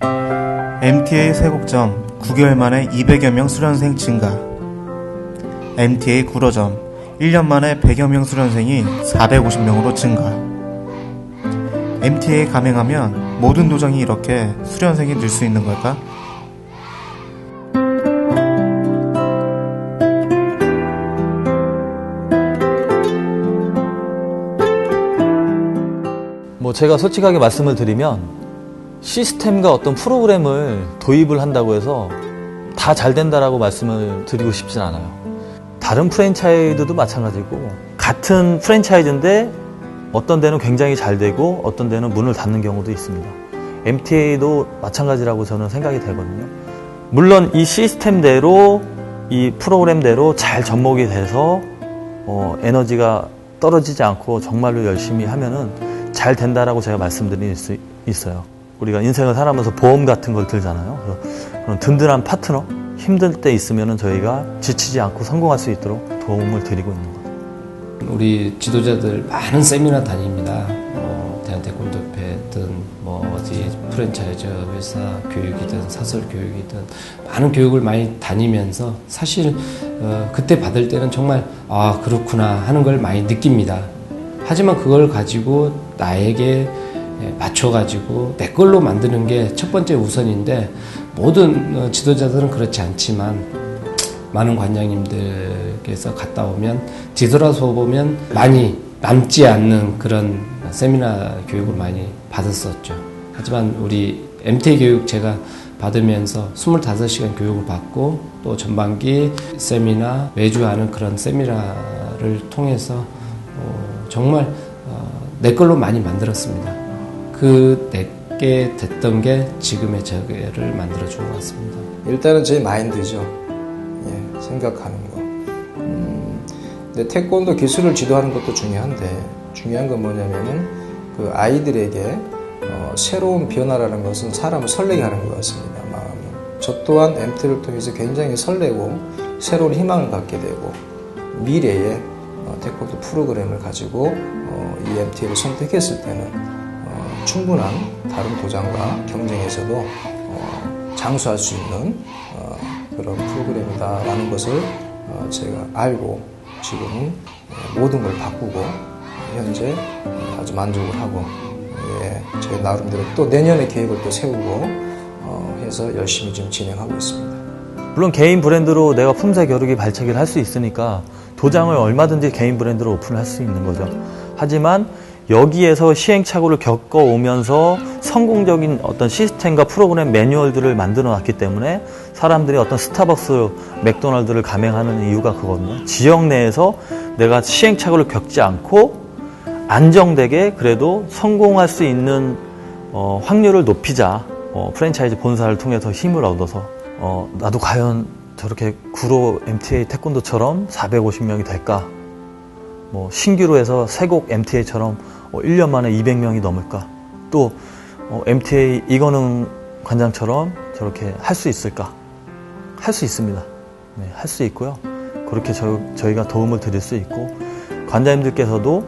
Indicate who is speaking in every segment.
Speaker 1: MTA 세곡점 9개월 만에 200여 명 수련생 증가. MTA 구로점 1년 만에 100여 명 수련생이 450명으로 증가. MTA 감행하면 모든 도장이 이렇게 수련생이 늘 수 있는 걸까?
Speaker 2: 뭐 제가 솔직하게 말씀을 드리면 시스템과 어떤 프로그램을 도입을 한다고 해서 다 잘 된다라고 말씀을 드리고 싶진 않아요. 다른 프랜차이즈도 마찬가지고 같은 프랜차이즈인데 어떤 데는 굉장히 잘 되고 어떤 데는 문을 닫는 경우도 있습니다. MTA도 마찬가지라고 저는 생각이 되거든요. 물론 이 시스템대로 이 프로그램대로 잘 접목이 돼서 어, 에너지가 떨어지지 않고 정말로 열심히 하면은 잘 된다라고 제가 말씀드릴 수 있어요. 우리가 인생을 살아가면서 보험 같은 걸 들잖아요. 그런 든든한 파트너, 힘들 때 있으면은 저희가 지치지 않고 성공할 수 있도록 도움을 드리고 있는 거죠.
Speaker 3: 우리 지도자들 많은 세미나 다닙니다. 뭐 대한태권도협회든 뭐 어디 프랜차이즈 회사 교육이든 사설 교육이든 많은 교육을 많이 다니면서 사실 어, 그때 받을 때는 정말 아 그렇구나 하는 걸 많이 느낍니다. 하지만 그걸 가지고 나에게 맞춰가지고 내 걸로 만드는 게 첫 번째 우선인데 모든 어, 지도자들은 그렇지 않지만 많은 관장님들께서 갔다 오면 뒤돌아서 보면 많이 남지 않는 그런 세미나 교육을 많이 받았었죠. 하지만 우리 MT 교육 제가 받으면서 25시간 교육을 받고 또 전반기 세미나 매주 하는 그런 세미나를 통해서 어, 정말 어, 내 걸로 많이 만들었습니다. 그 내게 됐던 게 지금의 저를 만들어준 것 같습니다.
Speaker 4: 일단은 제 마인드죠. 예, 생각하는 거. 음, 근데 태권도 기술을 지도하는 것도 중요한데 중요한 건 뭐냐면은 그 아이들에게 어, 새로운 변화라는 것은 사람을 설레게 하는 것 같습니다. 마음이. 저 또한 MT를 통해서 굉장히 설레고 새로운 희망을 갖게 되고 미래에 어, 태권도 프로그램을 가지고 어, 이 MT를 선택했을 때는 어, 충분한 다른 도장과 경쟁에서도 어, 장수할 수 있는 어, 그런 프로그램이다라는 것을 어, 제가 알고 지금은 예, 모든 걸 바꾸고 현재 어, 아주 만족을 하고 예, 제 나름대로 또 내년에 계획을 또 세우고 어, 해서 열심히 지금 진행하고 있습니다.
Speaker 2: 물론 개인 브랜드로 내가 품새 겨루기 발차기를 할 수 있으니까 도장을 얼마든지 개인 브랜드로 오픈할 수 있는 거죠. 하지만 여기에서 시행착오를 겪어오면서 성공적인 어떤 시스템과 프로그램 매뉴얼들을 만들어 놨기 때문에 사람들이 어떤 스타벅스, 맥도날드를 감행하는 이유가 그거거든요. 지역 내에서 내가 시행착오를 겪지 않고 안정되게 그래도 성공할 수 있는 어, 확률을 높이자 어, 프랜차이즈 본사를 통해서 힘을 얻어서 어, 나도 과연 저렇게 구로 MTA 태권도처럼 450명이 될까? 뭐 신규로 해서 세곡 MTA처럼 어, 1년 만에 200명이 넘을까? 또 어, MTA 이거는 관장처럼 저렇게 할 수 있을까? 할 수 있습니다. 네, 할 수 있고요. 그렇게 저, 저희가 도움을 드릴 수 있고 관장님들께서도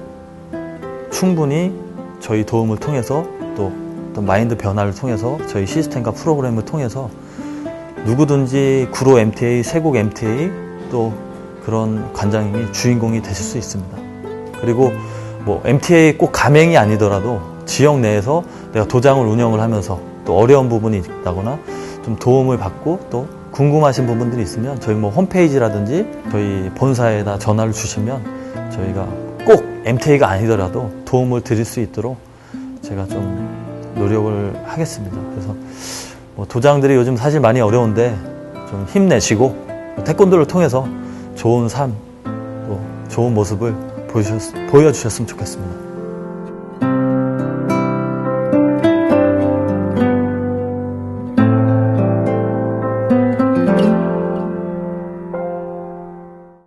Speaker 2: 충분히 저희 도움을 통해서 또 어떤 마인드 변화를 통해서 저희 시스템과 프로그램을 통해서 누구든지 구로 MTA, 세곡 MTA 또 그런 관장님이 주인공이 되실 수 있습니다. 그리고 뭐 MTA 꼭 가맹이 아니더라도 지역 내에서 내가 도장을 운영을 하면서 또 어려운 부분이 있다거나 좀 도움을 받고 또 궁금하신 부분들이 있으면 저희 뭐 홈페이지라든지 저희 본사에다 전화를 주시면 저희가 꼭 MTA가 아니더라도 도움을 드릴 수 있도록 제가 좀 노력을 하겠습니다. 그래서 뭐 도장들이 요즘 사실 많이 어려운데 좀 힘내시고 태권도를 통해서 좋은 삶, 또 좋은 모습을 보여주셨, 보여주셨으면 좋겠습니다.